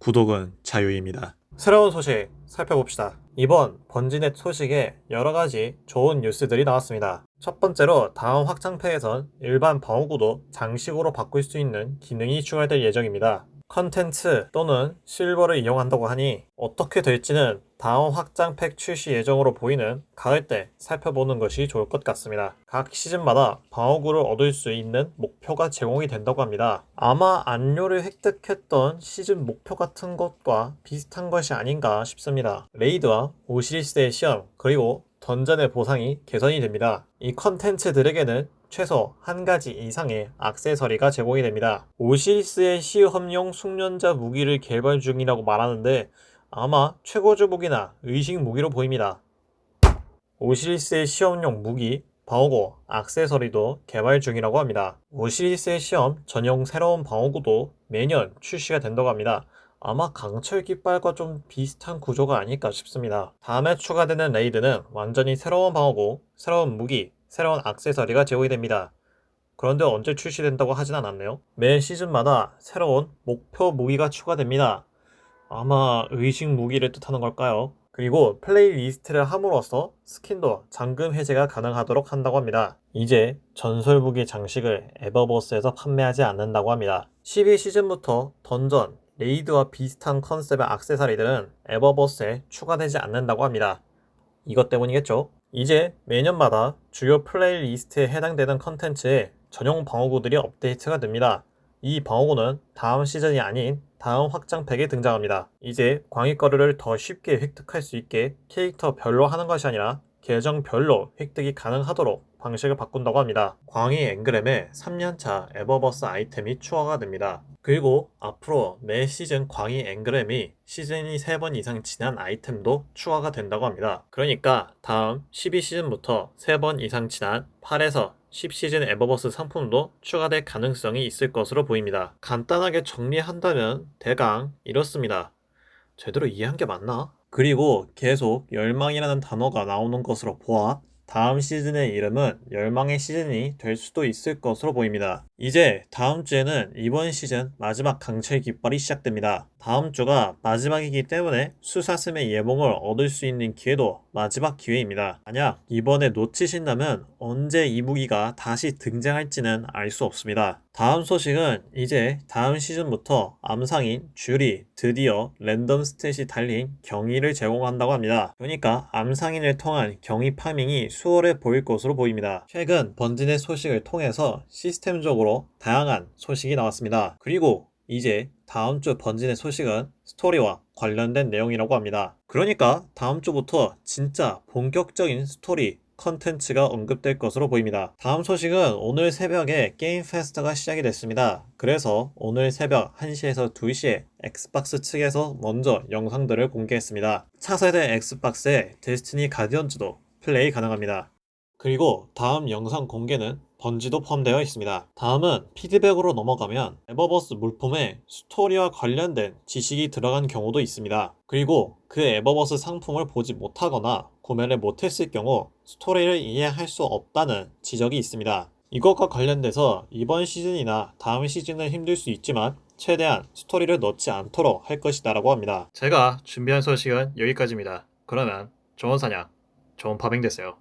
구독은 자유입니다. 새로운 소식 살펴봅시다. 이번 번지넷 소식에 여러 가지 좋은 뉴스들이 나왔습니다. 첫 번째로 다음 확장팩에선 일반 방어구도 장식으로 바꿀 수 있는 기능이 추가될 예정입니다. 컨텐츠 또는 실버를 이용한다고 하니 어떻게 될지는 다음 확장팩 출시 예정으로 보이는 가을 때 살펴보는 것이 좋을 것 같습니다. 각 시즌마다 방어구를 얻을 수 있는 목표가 제공이 된다고 합니다. 아마 안료를 획득했던 시즌 목표 같은 것과 비슷한 것이 아닌가 싶습니다. 레이드와 오시리스의 시험 그리고 던전의 보상이 개선이 됩니다. 이 컨텐츠들에게는 최소 한 가지 이상의 액세서리가 제공이 됩니다. 오시리스의 시험용 숙련자 무기를 개발 중이라고 말하는데 아마 최고조 무기나 의식 무기로 보입니다. 오시리스의 시험용 무기, 방어구, 액세서리도 개발 중이라고 합니다. 오시리스의 시험 전용 새로운 방어구도 매년 출시가 된다고 합니다. 아마 강철 깃발과 좀 비슷한 구조가 아닐까 싶습니다. 다음에 추가되는 레이드는 완전히 새로운 방어구, 새로운 무기, 새로운 액세서리가 제공이 됩니다. 그런데 언제 출시된다고 하진 않았네요. 매 시즌마다 새로운 목표 무기가 추가됩니다. 아마 의식 무기를 뜻하는 걸까요? 그리고 플레이리스트를 함으로써 스킨도 잠금 해제가 가능하도록 한다고 합니다. 이제 전설 무기 장식을 에버버스에서 판매하지 않는다고 합니다. 12시즌부터 던전, 레이드와 비슷한 컨셉의 액세서리들은 에버버스에 추가되지 않는다고 합니다. 이것 때문이겠죠? 이제 매년마다 주요 플레이리스트에 해당되는 컨텐츠에 전용 방어구들이 업데이트가 됩니다. 이 방어구는 다음 시즌이 아닌 다음 확장팩에 등장합니다. 이제 광역거리를 더 쉽게 획득할 수 있게 캐릭터별로 하는 것이 아니라 계정별로 획득이 가능하도록 방식을 바꾼다고 합니다. 광희 앵그램에 3년차 에버버스 아이템이 추가가 됩니다. 그리고 앞으로 매 시즌 광희 앵그램이 시즌이 3번 이상 지난 아이템도 추가가 된다고 합니다. 그러니까 다음 12시즌부터 3번 이상 지난 8에서 10시즌 에버버스 상품도 추가될 가능성이 있을 것으로 보입니다. 간단하게 정리한다면 대강 이렇습니다. 제대로 이해한 게 맞나? 그리고 계속 열망이라는 단어가 나오는 것으로 보아 다음 시즌의 이름은 열망의 시즌이 될 수도 있을 것으로 보입니다. 이제 다음 주에는 이번 시즌 마지막 강철 깃발이 시작됩니다. 다음 주가 마지막이기 때문에 수사슴의 예봉을 얻을 수 있는 기회도 마지막 기회입니다. 만약 이번에 놓치신다면 언제 이 무기가 다시 등장할지는 알 수 없습니다. 다음 소식은 이제 다음 시즌부터 암상인 쥬리 드디어 랜덤 스탯이 달린 경위를 제공한다고 합니다. 그러니까 암상인을 통한 경위 파밍이 수월해 보일 것으로 보입니다. 최근 번진의 소식을 통해서 시스템적으로 다양한 소식이 나왔습니다. 그리고 이제 다음 주 번진의 소식은 스토리와 관련된 내용이라고 합니다. 그러니까 다음 주부터 진짜 본격적인 스토리 컨텐츠가 언급될 것으로 보입니다. 다음 소식은 오늘 새벽에 게임 페스트가 시작이 됐습니다. 그래서 오늘 새벽 1시에서 2시에 엑스박스 측에서 먼저 영상들을 공개했습니다. 차세대 엑스박스에 데스티니 가디언즈도 플레이 가능합니다. 그리고 다음 영상 공개는 번지도 포함되어 있습니다. 다음은 피드백으로 넘어가면 에버버스 물품에 스토리와 관련된 지식이 들어간 경우도 있습니다. 그리고 그 에버버스 상품을 보지 못하거나 구매를 못했을 경우 스토리를 이해할 수 없다는 지적이 있습니다. 이것과 관련돼서 이번 시즌이나 다음 시즌은 힘들 수 있지만 최대한 스토리를 넣지 않도록 할 것이다 라고 합니다. 제가 준비한 소식은 여기까지입니다. 그러면 좋은 사냥, 좋은 파밍 되세요.